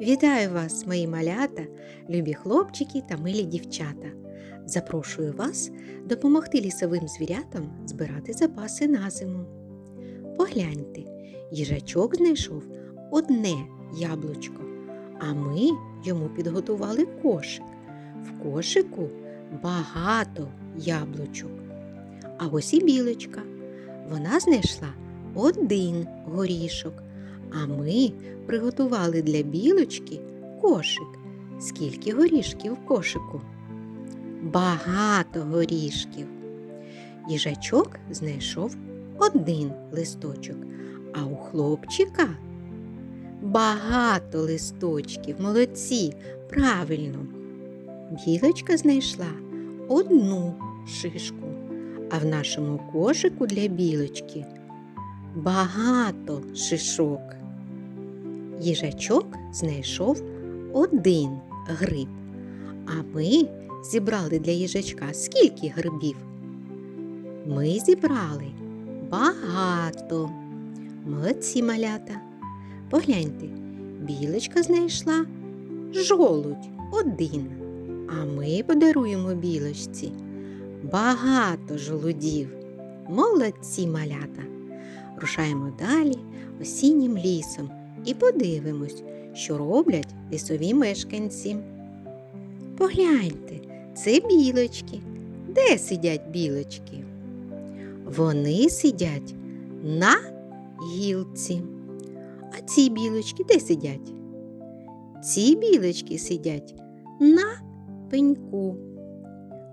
Вітаю вас, мої малята, любі хлопчики та милі дівчата. Запрошую вас допомогти лісовим звірятам збирати запаси на зиму. Погляньте, їжачок знайшов одне яблучко, а ми йому підготували кошик. В кошику багато яблучок. А ось і білочка. Вона знайшла один горішок, а ми приготували для білочки кошик. Скільки горішків в кошику? Багато горішків. Їжачок знайшов один листочок, а у хлопчика багато листочків. Молодці, правильно. Білочка знайшла одну шишку, а в нашому кошику для білочки багато шишок. Їжачок знайшов один гриб, а ми зібрали для їжачка скільки грибів? Ми зібрали багато. Молодці малята. Погляньте, білочка знайшла жолудь один, а ми подаруємо білочці багато жолудів. Молодці малята. Рушаємо далі осіннім лісом і подивимось, що роблять лісові мешканці. Погляньте, це білочки. Де сидять білочки? Вони сидять на гілці. А ці білочки де сидять? Ці білочки сидять на пеньку.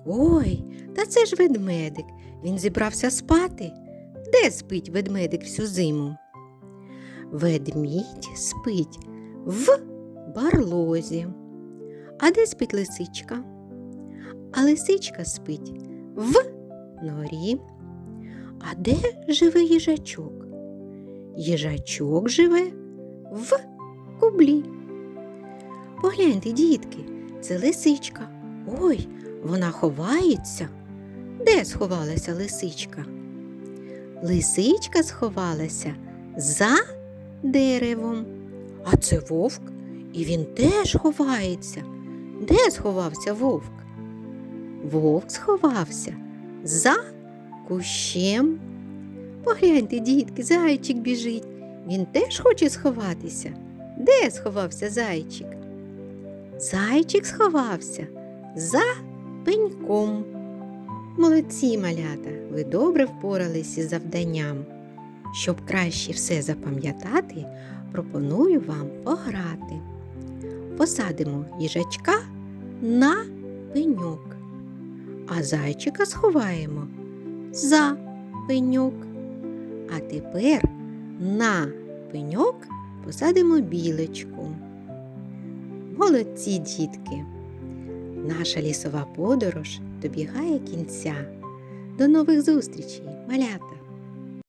Ой, та це ж ведмедик. Він зібрався спати. Де спить ведмедик всю зиму? Ведмідь спить в барлозі. А де спить лисичка? А лисичка спить в норі. А де живе їжачок? Їжачок живе в кублі. Погляньте, дітки, це лисичка. Ой, вона ховається. Де сховалася лисичка? Лисичка сховалася за деревом. А це вовк, і він теж ховається. Де сховався вовк? Вовк сховався за кущем. Погляньте, дітки, зайчик біжить. Він теж хоче сховатися. Де сховався зайчик? Зайчик сховався за пеньком. Молодці малята, ви добре впорались із завданням. Щоб краще все запам'ятати, пропоную вам пограти. Посадимо їжачка на пеньок, а зайчика сховаємо за пеньок. А тепер на пеньок посадимо білочку. Молодці дітки! Наша лісова подорож добігає кінця. До нових зустрічей, малята!